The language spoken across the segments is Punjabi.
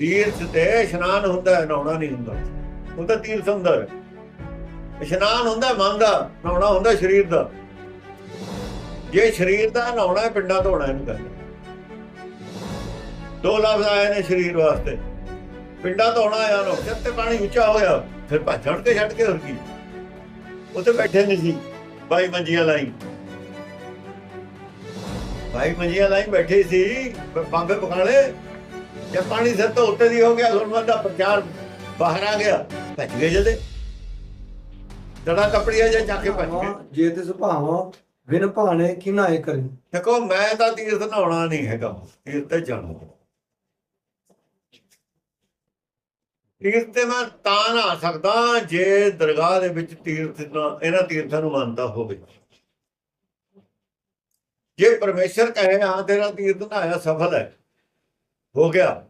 ਤੀਰਥ ਤੇ ਇਸ਼ਨਾਨ ਹੁੰਦਾ ਹੈ, ਨਹਾਉਣਾ ਨਹੀਂ ਹੁੰਦਾ। ਉਹ ਤਾਂ ਤੀਰਥ ਹੁੰਦਾ ਹੈ। ਇਸ਼ਨਾਨ ਹੁੰਦਾ ਮਨ ਦਾ, ਨਹਾਉਣਾ ਹੁੰਦਾ ਸਰੀਰ ਦਾ। ਜੇ ਸਰੀਰ ਦਾ ਨਹਾਉਣਾ ਹੈ, ਪਿੰਡਾਂ ਧੋਣਾ ਇਹਨੂੰ ਕਹਿੰਦੇ ਦੋ ਲਫ਼ਜ਼ ਆਏ ਨੇ ਸਰੀਰ ਵਾਸਤੇ। ਪਿੰਡਾਂ ਧੋਣਾ ਆਇਆ ਨੋ, ਜਦ ਤੇ ਪਾਣੀ ਉੱਚਾ ਹੋਇਆ, ਫਿਰ ਭੱਜਣ ਕੇ ਛੱਡ ਕੇ ਹੋਰ ਕੀ। ਉੱਥੇ ਬੈਠੇ ਨਹੀਂ ਸੀ, ਬਾਈ ਮੰਜੀਆਂ ਲਾਈ। ਬਾਈ ਮੰਜੀਆਂ ਲਾਈ ਬੈਠੇ ਸੀ, ਬ- ਬਾਬੇ ਪਕਾਲੇ ਜਦ ਪਾਣੀ ਸਿਰ ਤੋਂ ਉੱਤੇ ਦੀ ਹੋ ਗਿਆ ਗੁਰਮਤ ਦਾ ਪ੍ਰਚਾਰ ਬਾਹਰ ਆ ਗਿਆ ਭੱਜ ਗਏ ਜਦੇ। ਜੜਾ ਕਪੜੀਆਂ ਜਾਂ ਚੱਕ ਕੇ ਭੱਜ ਗਏ। ਜੇ ਤੇ ਸੁਭਾਵਾਂ ਵਿਨ ਭਾਣੇ ਕਿ ਨਾ ਇਹ ਕਰੀ। ਦੇਖੋ ਮੈਂ ਤਾਂ ਤੀਰਥ ਨਹਾਉਣਾ ਨਹੀਂ ਹੈਗਾ ਤੀਰਥ ਤੇ ਜਾਣਾ। ਤੀਰਥ ਤੇ ਮੈਂ ਤਾਂ ਨਹਾ ਸਕਦਾ ਜੇ ਦਰਗਾਹ ਦੇ ਵਿੱਚ ਤੀਰਥ ਨਾ ਇਹਨਾਂ ਤੀਰਥਾਂ ਨੂੰ ਮੰਨਦਾ ਹੋਵੇ। ਜੇ ਪਰਮੇਸ਼ਰ ਕਹੇ ਹਾਂ ਤੇਰਾ ਤੀਰਥ ਨਹਾਇਆ ਸਫਲ ਹੈ। ਹੋ ਗਿਆ।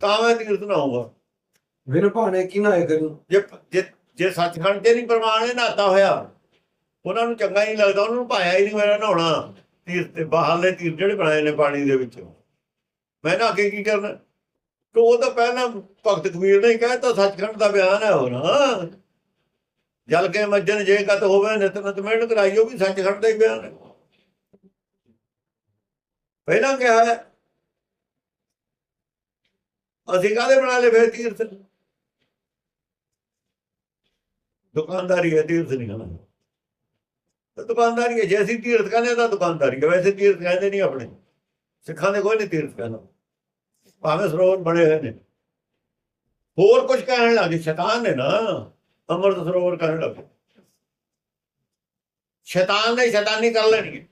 ਤਾਂ ਮੈਂ ਤੀਰਥ ਨਹਾਊਂਗਾ। ਵਿਨ ਭਾਣੇ ਕਿ ਨਾ ਕਰੀ? ਜੇ ਜੇ ਜੇ ਸੱਚਖੰਡ ਤੇ ਨਹੀਂ ਪ੍ਰਮਾਣ ਹੈ ਨਹਾਤਾ ਹੋਇਆ ਉਹਨਾਂ ਨੂੰ ਚੰਗਾ ਨਹੀਂ ਲੱਗਦਾ ਉਹਨਾਂ ਨੂੰ ਭਾਇਆ ਹੀ ਨਹੀਂ ਮੇਰਾ ਨਹਾਉਣਾ। ਤੀਰ ਤੇ ਬਾਹਰਲੇ ਤੀਰ ਜਿਹੜੇ ਬਣਾਏ ਨੇ ਪਾਣੀ ਦੇ ਵਿੱਚ। ਮੈਂ ਨਾ ਕੇ ਕੀ ਕਰਨਾ? ਕਿ ਉਹ ਤਾਂ ਪਹਿਲਾਂ ਭਗਤ ਕਬੀਰ ਨੇ ਕਹਿਤਾ ਸੱਚਖੰਡ ਦਾ ਬਿਆਨ ਹੈ ਨਾ। ਜਲ ਕੇ ਮੱਜਨ ਜੇ ਕਤ ਹੋਵੇ ਨਿਤ ਨਿਤ ਮਿਹਨਤ ਕਰਾਈਓ ਵੀ ਸੱਚਖੰਡ ਦਾ ਹੀ ਬਿਆਨ ਹੈ। ਪਹਿਲਾਂ ਕਿਹਾ ਹੈ ਅਸੀਂ ਕਾਹਦੇ ਬਣਾ ਲਏ ਫੇਰ ਤੀਰਥ? ਦੁਕਾਨਦਾਰੀ ਹੈ, ਤੀਰਥ ਨਹੀਂ ਕਹਿੰਦਾ ਦੁਕਾਨਦਾਰੀ ਹੈ, ਜੇ ਅਸੀਂ ਤੀਰਥ ਕਹਿੰਦੇ ਤਾਂ ਦੁਕਾਨਦਾਰੀ ਹੈ। ਵੈਸੇ ਤੀਰਥ ਕਹਿੰਦੇ ਨਹੀਂ ਆਪਣੇ। ਸਿੱਖਾਂ ਦੇ ਕੋਈ ਨਹੀਂ ਤੀਰਥ ਕਹਿੰਦਾ ਭਾਵੇਂ ਸਰੋਵਰ ਬਣੇ ਹੋਏ ਨੇ। ਹੋਰ ਕੁਝ ਕਹਿਣ ਲੱਗੇ ਸ਼ੈਤਾਨ ਨੇ ਨਾ ਅੰਮ੍ਰਿਤ ਸਰੋਵਰ ਕਹਿਣ ਲੱਗੇ। ਸ਼ੈਤਾਨ ਨੇ ਸ਼ੈਤਾਨੀ ਕਰ ਲੈਣੀ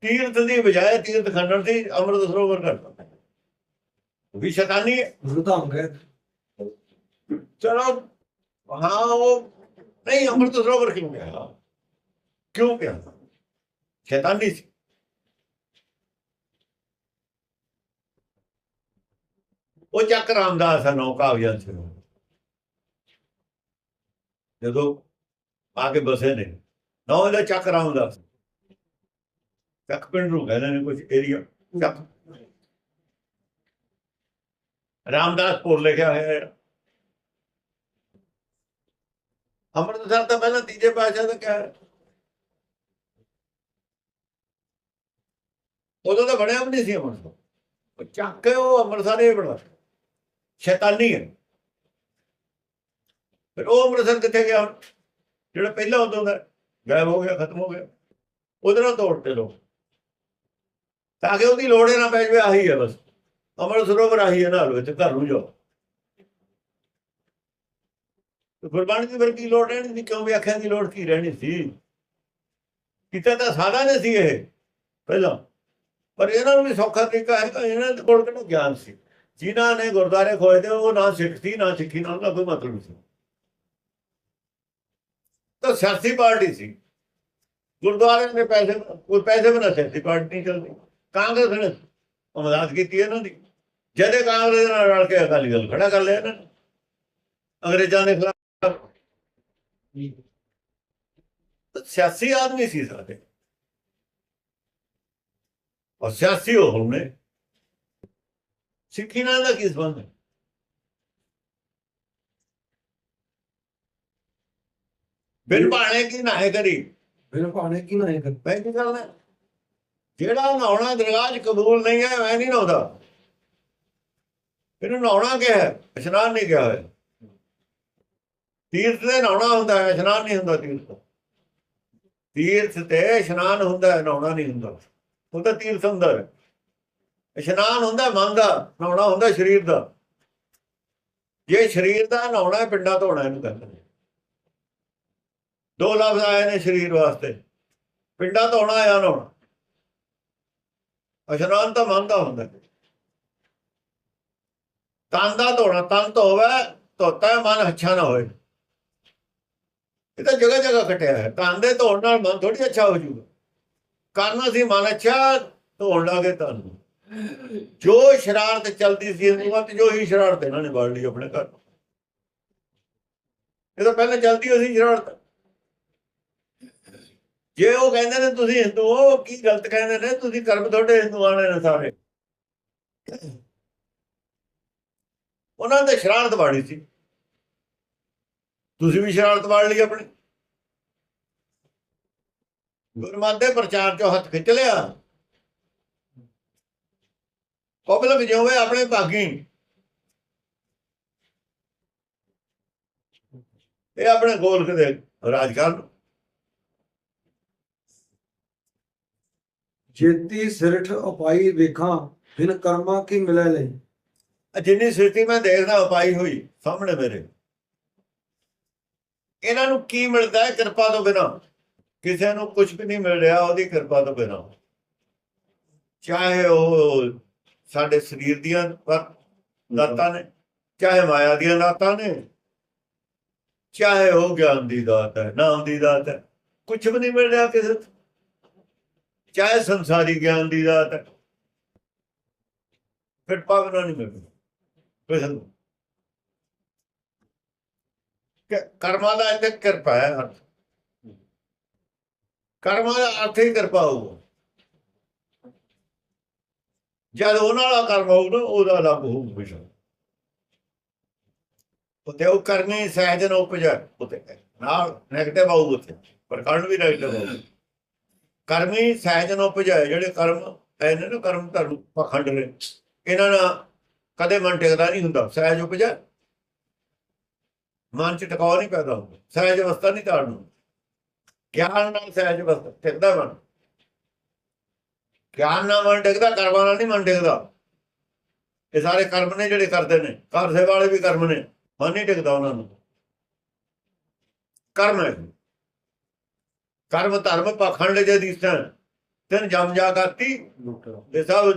ਤੀਰਥ ਦੀ ਬਜਾਏ ਤੀਰਥ ਖੰਡਣ ਦੀ ਅੰਮ੍ਰਿਤ ਸਰੋਵਰ ਕਰਦਾ ਵੀ ਸ਼ੈਤਾਨੀ। ਹੈ। ਗੁਰਧਾਮ ਗਏ ਚਲੋ ਹਾਂ ਉਹ ਨਹੀਂ ਅੰਮ੍ਰਿਤ ਸਰੋਵਰ ਕਿਉਂ ਗਿਆ ਕਿਉਂ ਗਿਆ? ਸ਼ੈਤਾਨੀ ਸੀ। ਉਹ ਚੱਕ ਰਾਮਦਾਸ ਹੈ ਨੌ ਕਾਗਜ਼ਾਂ ਚ। ਜਦੋਂ ਆ ਕੇ ਬਸੇ ਨੇ ਨੌ ਦਾ ਚੱਕ ਰਾਮਦਾਸ। ਚੱਕ ਪਿੰਡ ਨੂੰ ਕਹਿੰਦੇ ਨੇ ਕੁਝ ਏਰੀਆ ਚੱਕ। ਰਾਮਦਾਸਪੁਰ ਲਿਖਿਆ ਹੋਇਆ ਹੈ। ਅੰਮ੍ਰਿਤਸਰ ਤਾਂ ਪਹਿਲਾਂ ਤੀਜੇ ਪਾਤਸ਼ਾਹ ਦਾ ਕਿਹਾ ਉਦੋਂ ਤਾਂ ਬਣਿਆ ਵੀ ਨਹੀਂ ਸੀ ਅੰਮ੍ਰਿਤਸਰ। ਉਹ ਚੱਕ ਕੇ ਉਹ ਅੰਮ੍ਰਿਤਸਰ ਇਹ ਬਣਾ ਸ਼ੈਤਾਨੀ ਹੈ। ਫਿਰ ਉਹ ਅੰਮ੍ਰਿਤਸਰ ਕਿੱਥੇ ਗਿਆ ਹੁਣ? ਜਿਹੜਾ ਪਹਿਲਾਂ ਉਦੋਂ ਦਾ ਗਾਇਬ ਹੋ ਗਿਆ, ਖਤਮ ਹੋ ਗਿਆ। ਉਹਦੇ ਨਾਲ ਤੋੜਤੇ ਲੋਕ। ਤਾਂ ਕਿ ਉਹਦੀ ਲੋੜ ਹੀ ਨਾ ਪੈ ਜਾਵੇ, ਆਹੀ ਹੈ ਬਸ। ਅਮਰ ਸਰੋਵਰ ਆਹੀ ਹੈ ਨਾਲ ਵਿੱਚ, ਘਰ ਨੂੰ ਜਾਓ। ਤੇ ਗੁਰਬਾਣੀ ਦੀ ਵਰਗੀ ਲੋੜ ਰਹਿਣੀ ਸੀ? ਕਿਉਂ ਵਿਆਖਿਆ ਦੀ ਲੋੜ ਕੀ ਰਹਿਣੀ ਸੀ? ਕਿਤੇ ਤਾਂ ਸਾਦਾ ਨਹੀਂ ਸੀ ਇਹ, ਪਹਿਲਾਂ। ਪਰ ਇਹਨਾਂ ਨੂੰ ਵੀ ਸੌਖਾ ਤਰੀਕਾ ਹੈ ਇਹਨਾਂ ਦੇ ਕੋਲ ਕਿਹੜਾ ਗਿਆਨ ਸੀ? ਜਿਨ੍ਹਾਂ ਨੇ ਗੁਰਦਾਰੇ ਖੋਏ ਤੇ ਉਹ ਨਾ ਸਿੱਖ ਸੀ, ਨਾ ਸਿੱਖੀ ਨਾਲ ਦਾ ਕੋਈ ਮਤਲਬ ਨਹੀਂ ਸੀ। ਤਾਂ ਸਿਆਸੀ ਪਾਰਟੀ ਸੀ। ਗੁਰਦੁਆਰੇ ਨੇ ਪੈਸੇ, ਕੋਈ ਪੈਸੇ ਬਣਾ ਸਿਆਸੀ ਪਾਰਟੀ ਨਹੀਂ ਚੱਲਦੀ ਕਾਂਗਰਸ ਨੇ ਮਦਦ ਕੀਤੀ ਇਹਨਾਂ ਦੀ। ਜਦੇ ਕਾਂਗਰਸ ਨਾਲ ਰਲ ਕੇ ਅਕਾਲੀ ਦਲ ਖੜਾ ਕਰ ਲਿਆ ਇਹਨਾਂ ਨੇ। ਅੰਗਰੇਜ਼ਾਂ ਦੇ ਖਿਲਾਫ। ਸਿਆਸੀ ਆਦਮੀ ਸੀ ਸਾਡੇ। ਔਰ ਸਿਆਸੀ ਹੋ ਉਹਨੇ ਸਿੱਖੀ ਨਾਲ ਦਾ ਕੀ ਸੰਬੰਧ ਹੈ? ਬਿਨ ਭਾਣੇ ਕੀ ਨਾ ਹੈ ਕਰੀ? ਵਿਨ ਭਾਣੇ ਕਿ ਨਾ ਇਹ ਕਰੀ? ਮੈਂ ਕੀ ਕਰਨਾ? ਜਿਹੜਾ ਨਹਾਉਣਾ ਦਰਗਾਹ 'ਚ ਕਬੂਲ ਨਹੀਂ ਹੈ, ਮੈਂ ਨਹੀਂ ਨਹਾਉਂਦਾ। ਇਹਨੂੰ ਨਹਾਉਣਾ ਕਿਹਾ ਇਸ਼ਨਾਨ ਨਹੀਂ ਕਿਹਾ ਹੋਇਆ। ਤੀਰਥ ਤੇ ਨਹਾਉਣਾ ਹੁੰਦਾ ਹੈ, ਇਸ਼ਨਾਨ ਨਹੀਂ ਹੁੰਦਾ ਤੀਰਥ। ਤੀਰਥ ਤੇ ਇਸ਼ਨਾਨ ਹੁੰਦਾ ਹੈ, ਨਹਾਉਣਾ ਨਹੀਂ ਹੁੰਦਾ। ਉਹ ਤਾਂ ਤੀਰਥ ਹੁੰਦਾ ਹੈ। ਇਸ਼ਨਾਨ ਹੁੰਦਾ ਮਨ ਦਾ, ਨਹਾਉਣਾ ਹੁੰਦਾ ਸਰੀਰ ਦਾ। ਜੇ ਸਰੀਰ ਦਾ ਨਹਾਉਣਾ ਹੈ, ਪਿੰਡਾਂ ਧੋਣਾ ਇਹਨੂੰ ਕਹਿੰਦੇ ਦੋ ਲਫ਼ਜ਼ ਆਏ ਨੇ ਸਰੀਰ ਵਾਸਤੇ। ਪਿੰਡਾਂ ਧੋਣਾ ਆਇਆ ਨਹਾਉਣਾ? ਇਸ਼ਨਾਨ ਤਾਂ ਮਨ ਦਾ ਹੁੰਦਾ। ਤਨ ਦਾ ਧੋਣਾ ਤਨ ਧੋਵੇ, ਧੋਤਾ ਮਨ ਅੱਛਾ ਨਾ ਹੋਏ। ਇਹ ਤਾਂ ਜਗ੍ਹਾ ਜਗ੍ਹਾ ਕਟਿਆ ਹੈ ਤਨ ਦੇ ਧੋਣ ਨਾਲ ਮਨ ਥੋੜੀ ਅੱਛਾ ਹੋ ਜਾਊਗਾ। ਕਰਨਾ ਸੀ ਮਨ ਅੱਛਾ ਧੋਣ ਲਾਗੇ ਤਨ ਜੋ ਸ਼ਰਾਰਤ ਚਲਦੀ ਸੀ ਇਹਨਾਂ ਤੇ ਜੋ ਹੀ ਸ਼ਰਾਰਤ ਇਹਨਾਂ ਨੇ ਵੜ ਲਈ ਆਪਣੇ ਘਰ ਇਹ ਤਾਂ ਪਹਿਲਾਂ ਚਲਦੀ ਹੋਈ ਸੀ ਸ਼ਰਾਰਤ। ਜੇ ਉਹ ਕਹਿੰਦੇ ਨੇ ਤੁਸੀਂ ਹਿੰਦੂ ਹੋ ਕੀ ਗਲਤ ਕਹਿੰਦੇ ਨੇ? ਤੁਸੀਂ ਕਰਮ ਤੁਹਾਡੇ ਹਿੰਦੂਆਂ ਨੇ ਸਾਰੇ। ਉਹਨਾਂ ਦੇ ਸ਼ਰਾਰਤ ਵਾੜੀ ਸੀ। ਤੁਸੀਂ ਵੀ ਸ਼ਰਾਰਤ ਵਾੜ ਲਈ ਆਪਣੀ। ਗੁਰਮਤਿ ਦੇ ਪ੍ਰਚਾਰ ਚੋਂ ਹੱਥ ਖਿੱਚ ਲਿਆ। ਪਬਲਿਕ ਜਿਵੇਂ ਆਪਣੇ ਭਾਗੀ। ਇਹ ਆਪਣੇ ਗੋਲਕ ਦੇ ਰਾਜ ਕਰਨ ਜੇਤੀ ਸਿਰਠ ਉਪਾਈ ਵੇਖਾਂ, ਬਿਨ ਕਰਮਾਂ ਕੀ ਮਿਲੇ ਲਈ? ਜਿੰਨੀ ਸ੍ਰਿਤੀ ਮੈਂ ਦੇਖਦਾ ਉਪਾਈ ਹੋਈ, ਸਾਹਮਣੇ ਮੇਰੇ। ਇਹਨਾਂ ਨੂੰ ਕੀ ਮਿਲਦਾ ਹੈ ਕਿਰਪਾ ਤੋਂ ਬਿਨਾ? ਕਿਸੇ ਨੂੰ ਕੁਝ ਵੀ ਨਹੀਂ ਮਿਲ ਰਿਹਾ ਉਹਦੀ ਕਿਰਪਾ ਤੋਂ ਬਿਨਾ। ਚਾਹੇ ਉਹ ਸਾਡੇ ਸਰੀਰ ਦੀਆਂ ਦਾਤਾਂ ਨੇ, ਚਾਹੇ ਮਾਇਆ ਦੀਆਂ ਦਾਤਾਂ ਨੇ, ਚਾਹੇ ਉਹ ਗਿਆਨ ਦੀ ਦਾਤ ਹੈ, ਨਾਮ ਦੀ ਦਾਤ ਹੈ। ਕੁਝ ਵੀ ਨਹੀਂ ਮਿਲ ਰਿਹਾ ਕਿਸੇ ਤੋਂ। ਚਾਹੇ ਸੰਸਾਰੀ ਗਿਆਨ ਦੀ ਦਾਤ ਹੈ। ਫਿਰ ਪਾਵਨਾ ਨਹੀਂ ਮਿਲਦੀ ਕਿਸੇ ਨੂੰ ਕਰਮਾਂ ਦਾ ਇੱਥੇ ਕਿਰਪਾ ਹੈ ਕਰਮਾਂ ਦਾ ਅਰਥ ਹੀ ਕਿਰਪਾ ਹੋਊਗਾ। ਜਦ ਉਹਨਾਂ ਵਾਲਾ ਕਰਮ ਹੋਊਗਾ ਉਹਦਾ ਲੱਭ ਹੋਊ ਵਿਸ਼ਾ ਉਤੇ ਉਹ ਕਰਨੀ ਸਹਿਜ ਨੂੰ ਉਤੇ ਨਾਲ ਨੈਗੇਟਿਵ ਆਊ ਉਤੇ ਪਰ ਕਰਨ ਵੀ ਨੈਗੇਟਿਵ ਆਊ। ਕਰਮੀ ਸਹਿਜ ਨੂੰ ਉਪਜਾ ਜਿਹੜੇ ਕਰਮ ਐਨੇ ਨਾ ਕਰਮ ਧਰਮ ਪਖੰਡ ਨੇ, ਇਹਨਾਂ ਨਾਲ ਕਦੇ ਮਨ ਟਿਕਦਾ ਨਹੀਂ ਹੁੰਦਾ, ਸਹਿਜ ਉਪਜਾ ਮਨ ਚ ਟਿਕਾਉ ਨਹੀਂ ਪੈਦਾ ਹੁੰਦਾ, ਸਹਿਜ ਅਵਸਥਾ ਨਹੀਂ ਤਾੜਨ ਗਿਆਨ ਨਾਲ ਸਹਿਜ ਅਵਸਥਾ, ਟਿਕਦਾ ਮਨ। ਗਿਆਨ ਨਾਲ ਮਨ ਟਿਕਦਾ, ਕਰਮਾਂ ਨਾਲ ਨਹੀਂ ਮਨ ਟਿਕਦਾ। ਇਹ ਸਾਰੇ ਕਰਮ ਨੇ ਜਿਹੜੇ ਕਰਦੇ ਨੇ ਕਰਸੇ ਵਾਲੇ ਵੀ ਕਰਮ ਨੇ, ਮਨ ਨਹੀਂ ਟਿਕਦਾ ਉਹਨਾਂ ਨੂੰ। ਕਰਮ ਹੈ। ਕਰਮ ਧਰਮ ਪਖੰਡ ਜੇ ਦਿਸਣ ਤਿੰਨ ਜਮ ਜਾ ਕਰਤੀ ਇਹ ਸਭ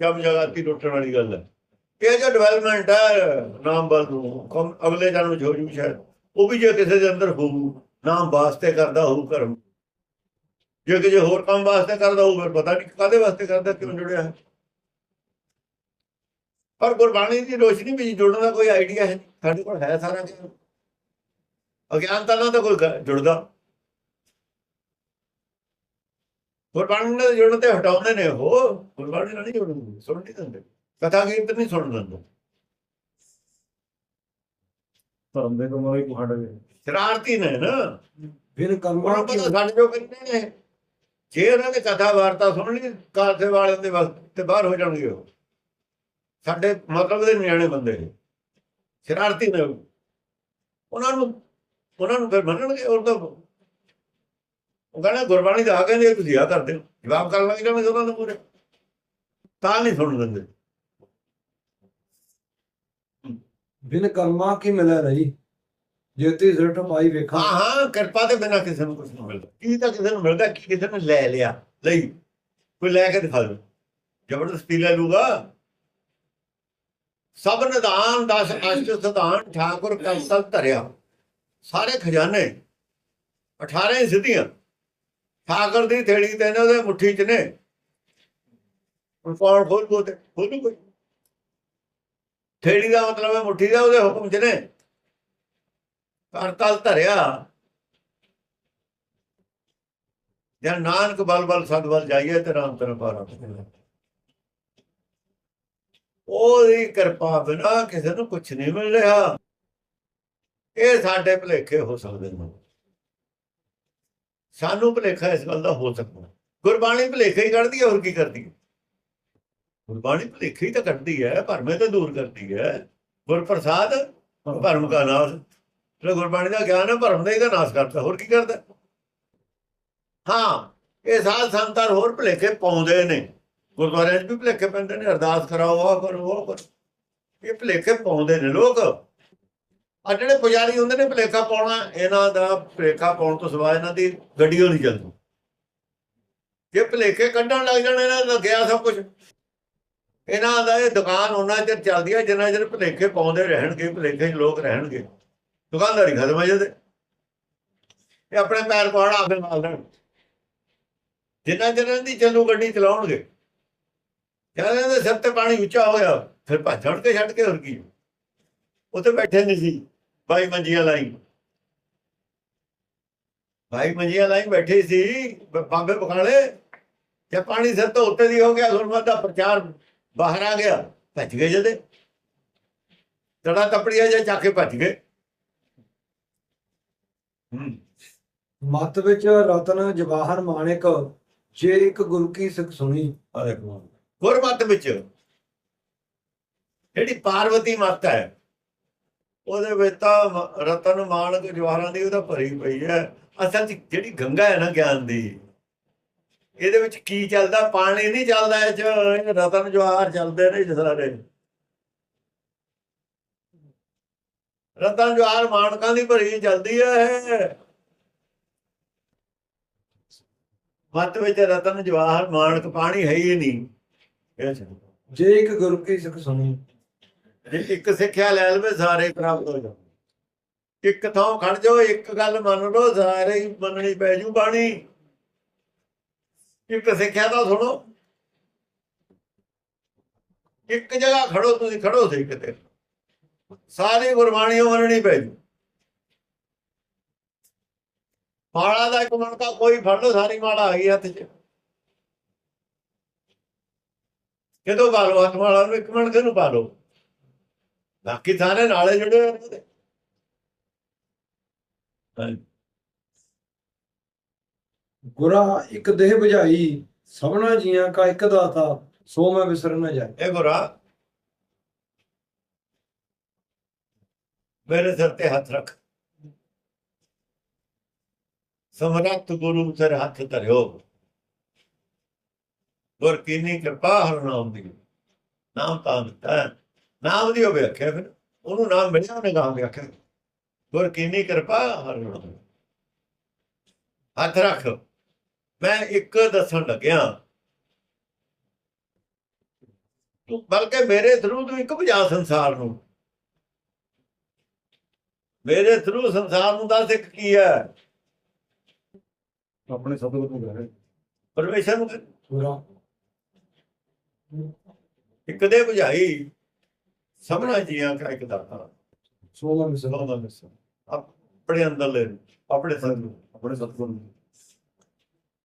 ਜਮ ਜਗਾਤੀ ਟੁੱਟਣ ਵਾਲੀ ਗੱਲ। ਹੈ ਇਹ ਜੋ ਡਿਵੈਲਪਮੈਂਟ ਹੈ ਨਾਮ ਬਲ ਨੂੰ ਅਗਲੇ ਜਨਮ ਵਿੱਚ ਜੂ ਸ਼ਾਇਦ। ਉਹ ਵੀ ਜੇ ਕਿਸੇ ਦੇ ਅੰਦਰ ਹੋਊ, ਨਾਮ ਵਾਸਤੇ ਕਰਦਾ ਹੋਊ ਕਰਮ। ਜੇ ਕਿਸੇ ਹੋਰ ਕੰਮ ਵਾਸਤੇ ਕਰਦਾ ਹੋਊ, ਫਿਰ ਪਤਾ ਨਹੀਂ ਕਾਦੇ ਵਾਸਤੇ ਕਰਦਾ, ਕਿਉਂ ਜੁੜਿਆ ਹੈ। ਪਰ ਗੁਰਬਾਣੀ ਦੀ ਰੋਸ਼ਨੀ ਵਿੱਚ ਜੁੜਨ ਦਾ ਕੋਈ ਆਈਡੀਆ ਹੈ ਨਹੀਂ। ਸਾਡੇ ਕੋਲ ਹੈ ਸਾਰਾ ਗਿਆਨ ਅਗਿਆਨਤਾ ਨਾਲ ਤਾਂ ਕੋਈ ਜੁੜਦਾ। ਗੁਰਬਾਣੀ ਨਾਲ ਜੁੜਨ ਤੇ ਹਟਾਉਂਦੇ ਨੇ ਉਹ ਗੁਰਬਾਣੀ ਨਾਲ ਨਹੀਂ ਜੁੜਨ ਸੁਣ ਨਹੀਂ ਦਿੰਦੇ ਕਥਾ ਕੀਰਤਨ ਨਹੀਂ ਸੁਣ ਦਿੰਦੇ ਧਰਮ ਦੇ ਕੰਮਾਂ ਵੀ ਪਖੰਡ ਗਏ ਸ਼ਰਾਰਤੀ ਨੇ ਨਾ ਬਿਨ ਕਰਮਾਂ ਪਤਾ ਸਾਡੇ ਜੋ ਕਹਿੰਦੇ ਨੇ ਜੇ ਉਹਨਾਂ ਦੀ ਕਥਾ ਵਾਰਤਾ ਸੁਣ ਲਈ ਕਾਸੇ ਵਾਲਿਆਂ ਦੇ ਵਕਤ ਤੇ ਬਾਹਰ ਹੋ ਜਾਣਗੇ ਉਹ ਸਾਡੇ ਮਤਲਬ ਦੇ ਨਿਆਣੇ ਬੰਦੇ ਨੇ ਸ਼ਰਾਰਤੀ ਨੇ ਉਹ। ਉਹਨਾਂ ਨੂੰ ਉਹਨਾਂ ਨੂੰ ਫਿਰ ਮੰਨਣਗੇ ਉਹ ਤਾਂ ਉਹ ਕਹਿੰਦਾ ਗੁਰਬਾਣੀ ਦਾ ਆ ਕਹਿੰਦੇ ਤੁਸੀਂ ਆ ਕਰਦੇ ਹੋ। ਜਵਾਬ ਕਰਨ ਲੱਗ ਜਾਣਗੇ ਉਹਨਾਂ ਦੇ ਪੂਰੇ ਤਾਂ ਨਹੀਂ ਸੁਣ ਦਿੰਦੇ। ਬਿਨ ਕਰਮਾਂ ਕੀ ਮਿਲੇ ਲਈ ਜੇਤੀ ਸਿਰਠ ਉਪਾਈ ਵੇਖਾਂ। ਹਾਂ ਹਾਂ ਕਿਰਪਾ ਦੇ ਬਿਨਾਂ ਕਿਸੇ ਨੂੰ ਕੁਝ ਨਹੀਂ ਮਿਲਦਾ। ਕੀ ਤਾਂ ਕਿਸੇ ਨੂੰ ਮਿਲਦਾ ਕੀ ਕਿਸੇ ਨੇ ਲੈ ਲਿਆ। ਲਈ ਕੋਈ ਲੈ ਕੇ ਦਿਖਾ ਦੇ ਜ਼ਬਰਦਸਤੀ ਲੈ ਲੂਗਾ ਸਭ ਨਿਦਾਨ ਦਸ ਅਸ਼ਟ ਸਿਧਾਨ ਠਾਕੁਰ ਕੰਸਲ ਧਰਿਆ। ਸਾਰੇ ਖਜ਼ਾਨੇ 18 ਹੀ ਸਿੱਧੀਆਂ। ਠਾਕਰ ਦੀ ਥੇੜੀ ਤੇ ਨੇ, ਉਹਦੇ ਮੁੱਠੀ 'ਚ ਨੇ। ਹੁਣ ਕੌਣ ਖੋਲੂ ਤੇ ਖੋਲੂ ਕੋਈ? ਥੇੜੀ ਦਾ ਮਤਲਬ ਹੈ ਮੁੱਠੀ ਦਾ, ਉਹਦੇ ਹੁਕਮ 'ਚ ਨੇ। ਕਰਤਲ ਧਰਿਆ। ਜਦ ਨਾਨਕ ਬਲ ਬਲ ਸਦ ਬਲ ਜਾਈਏ ਤੇ ਰਾਮ ਤਨ ਪਾਰਾ ਉਹਦੀ ਕਿਰਪਾ ਬਿਨਾ ਕਿਸੇ ਨੂੰ ਕੁਝ ਨਹੀਂ ਮਿਲ ਰਿਹਾ। ਇਹ ਸਾਡੇ ਭੁਲੇਖੇ ਹੋ ਸਕਦੇ ਨੇ। ਸਾਨੂੰ ਭੁਲੇਖਾ ਇਸ ਗੱਲ ਦਾ ਹੋ ਸਕਦਾ। ਗੁਰਬਾਣੀ ਭੁਲੇਖੇ ਹੀ ਕੱਢਦੀ ਹੈ, ਹੋਰ ਕੀ ਕਰਦੀ ਹੈ? ਗੁਰਬਾਣੀ ਭੁਲੇਖੇ ਹੀ ਤਾਂ ਕੱਢਦੀ ਹੈ, ਭਰਮੇ ਤੋਂ ਦੂਰ ਕਰਦੀ ਹੈ। ਗੁਰਪ੍ਰਸਾਦ, ਭਰਮ ਕਾ ਨਾਸ਼। ਜਿਹੜਾ ਗੁਰਬਾਣੀ ਦਾ ਗਿਆਨ ਹੈ, ਭਰਮ ਦਾ ਹੀ ਤਾਂ ਨਾਸ਼ ਕਰਦਾ, ਹੋਰ ਕੀ ਕਰਦਾ? ਹਾਂ, ਇਹ ਸਾਧ ਸੰਤਾਂ ਹੋਰ ਭੁਲੇਖੇ ਪਾਉਂਦੇ ਨੇ। ਗੁਰਦੁਆਰਿਆਂ 'ਚ ਵੀ ਭੁਲੇਖੇ ਪੈਂਦੇ ਨੇ, ਅਰਦਾਸ ਕਰਾਓ, ਆਹ ਕਰੋ, ਉਹ ਕਰੋ। ਇਹ ਭੁਲੇਖੇ ਪਾਉਂਦੇ ਨੇ ਲੋਕ। ਆ ਜਿਹੜੇ ਪੁਜਾਰੀ ਹੁੰਦੇ ਨੇ ਭੁਲੇਖਾ ਪਾਉਣਾ, ਇਹਨਾਂ ਦਾ ਭਲੇਖਾ ਪਾਉਣ ਤੋਂ ਸਿਵਾ ਇਹਨਾਂ ਦੀ ਗੱਡੀ ਨਹੀਂ ਚੱਲਦੀ। ਜੇ ਭੁਲੇਖੇ ਕੱਢਣ ਲੱਗ ਜਾਣ, ਇਹਨਾਂ ਦਾ ਗਿਆ ਸਭ ਕੁਝ ਇਹਨਾਂ ਦਾ ਇਹ ਦੁਕਾਨ ਉਹਨਾਂ ਚਿਰ ਚੱਲਦੀ ਹੈ ਜਿੰਨਾ ਚਿਰ ਭੁਲੇਖੇ ਪਾਉਂਦੇ ਰਹਿਣਗੇ, ਭੁਲੇਖੇ ਲੋਕ ਰਹਿਣਗੇ। ਦੁਕਾਨਦਾਰੀ ਖਤਮ ਹੋ ਜਾਂਦੇ। ਇਹ ਆਪਣੇ ਪੈਰ ਪਾੜ ਆਪੇ ਮਾਲ ਦੇਣ ਜਿੰਨਾ ਚਿਰ ਇਹਨਾਂ ਦੀ ਚੱਲੂ ਗੱਡੀ ਚਲਾਉਣਗੇ। ਕਹਿੰਦੇ ਸਿਰ ਤੇ ਪਾਣੀ ਉੱਚਾ ਹੋਇਆ, ਫਿਰ ਛੱਡ ਕੇ ਛੱਡ ਕੇ ਹੋਰ ਕੀ। ਉੱਥੇ ਬੈਠੇ ਨਹੀਂ ਸੀ। ਬਾਈ ਮੰਜੀਆਂ ਲਾਈ। ਬਾਈ ਮੰਜੀਆਂ ਲਾਈ ਬੈਠੇ ਸੀ ਬਾਬੇ ਬਖਾਲੇ ਜੇ ਪਾਣੀ ਸਿਰ ਤੋਂ ਉੱਤੇ ਦੀ ਹੋ ਗਿਆ ਗੁਰਮਤ ਦਾ ਪ੍ਰਚਾਰ ਬਾਹਰ ਆ ਗਿਆ ਭੱਜ ਗਏ ਜਦੇ। ਤੜਾ ਤਪੜੀਆ ਜੇ ਚੱਕ ਕੇ ਭੱਜ ਗਏ। ਮਤ ਵਿੱਚ ਰਤਨ ਜਵਾਹਰ ਮਾਣਿਕ ਜੇ ਇੱਕ ਗੁਰੂ ਕੀ ਸਿੱਖ ਸੁਣੀ। ਗੁਰਮਤ ਵਿੱਚ। ਜਿਹੜੀ ਪਾਰਵਤੀ ਮਤ ਹੈ ਉਹਦੇ ਵਿੱਚ ਤਾਂ ਰਤਨ ਮਾਨਕ ਜਵਾਹਰਾਂ ਦੀ ਉਹਦਾ ਭਰੀ ਪਈ ਹੈ। ਅਸਲ 'ਚ ਜਿਹੜੀ ਗੰਗਾ ਹੈ ਨਾ ਗਿਆਨ ਦੀ, ਇਹਦੇ ਵਿੱਚ ਕੀ ਚੱਲਦਾ? ਪਾਣੀ ਨਹੀਂ ਚੱਲਦਾ ਇਹ 'ਚ ਰਤਨ, ਜਵਾਹਰ ਚੱਲਦੇ ਨੇ ਸਾਰੇ ਰਤਨ, ਜਵਾਹਰ ਮਾਨਕਾਂ ਦੀ ਭਰੀ ਚੱਲਦੀ ਹੈ ਇਹ। ਮਤ ਵਿੱਚ ਰਤਨ, ਜਵਾਹਰ ਮਾਨਕ ਪਾਣੀ ਹੈ ਹੀ ਨਹੀਂ। ਜੇ ਇੱਕ ਗੁਰੂ ਕੀ ਸਿੱਖ ਸੁਣੀ। ਜੇ ਇੱਕ ਸਿੱਖਿਆ ਲੈ ਲਵੇ, ਸਾਰੇ ਪ੍ਰਾਪਤ ਹੋ ਜਾਣ ਇੱਕ ਥਾਂ ਖੜ ਜਾਓ, ਇੱਕ ਗੱਲ ਮੰਨ ਲਓ, ਸਾਰੇ ਹੀ ਮੰਨਣੀ ਪੈ ਜੂ ਬਾਣੀ। ਇੱਕ ਸਿੱਖਿਆ ਤਾਂ ਸੁਣੋ। ਇੱਕ ਜਗ੍ਹਾ ਖੜੋ, ਤੁਸੀਂ ਖੜੋ ਸੀ ਕਿਤੇ। ਸਾਰੀ ਗੁਰਬਾਣੀ ਮੰਨਣੀ ਪੈ ਜੂ। ਮਾਲਾ ਦਾ ਇੱਕ ਮਣਕਾ ਕੋਈ ਫੜ ਲਓ, ਸਾਰੀ ਮਾਲਾ ਆ ਗਈ ਹੱਥ 'ਚ। ਕਿਦੋਂ ਪਾ ਹੱਥ ਮਾਲਾ ਨੂੰ ਇੱਕ ਮਣਕੇ ਨੂੰ ਪਾ ਲਓ। ਬਾਕੀ ਸਾਰੇ ਨਾਲੇ ਜੁੜੇ ਹੋਏ ਹਾਂਜੀ। ਗੁਰਾ ਇੱਕ ਦੇਹ 부ਝਾਈ ਸਭਨਾ ਜੀਆਂ ਕਾ ਇੱਕ ਦਾਤਾ ਸੋ ਮੈਂ ਵਿਸਰ ਨਾ ਜਾਏ। ਇਹ ਗੁਰਾ ਮੇਰੇ ਸਿਰ ਤੇ ਹੱਥ ਰੱਖ। ਸਮਰੱਥ ਗੁਰੂ ਸਿਰ ਹੱਥ ਧਰਿਓ। ਗੁਰ ਕੀਨੀ ਕਿਰਪਾ ਹਰ ਨਾਮ ਦੀ। ਨਾਮ ਤਾਂ ਦਿੱਤਾ। ਨਾਮ ਦੀ ਉਹ ਵਿਆਖਿਆ ਫਿਰ ਉਹਨੂੰ ਨਾਮ ਮਿਲਿਆ ਉਹਨੇ ਨਾਮ ਵਿਆਖਿਆ ਗੁਰ ਕੀਨੀ ਕਿਰਪਾ ਹਰ। ਹੱਥ ਰੱਖ। ਮੈਂ ਇੱਕ ਦੱਸਣ ਲੱਗਿਆ। ਤੂੰ ਬਲਕਿ ਮੇਰੇ ਥਰੂ ਤੂੰ ਇੱਕ ਭਜਾ ਸੰਸਾਰ ਨੂੰ। ਮੇਰੇ ਥਰੂ ਸੰਸਾਰ ਨੂੰ ਦੱਸ ਇੱਕ ਕੀ ਹੈ? ਆਪਣੇ ਸਤਿਗੁਰੂ ਨੂੰ ਗਏ ਪਰਮੇਸ਼ਰ ਨੂੰ ਇੱਕ ਦੇ ਭਜਾਈ ਸਭਨਾ ਜੀਆਂ ਕਾ ਇੱਕ ਦਾਤਾ ਸੋ ਮੈਂ ਵਿਸਰ ਸਭਨਾ ਮਿਸ ਆਪਣੇ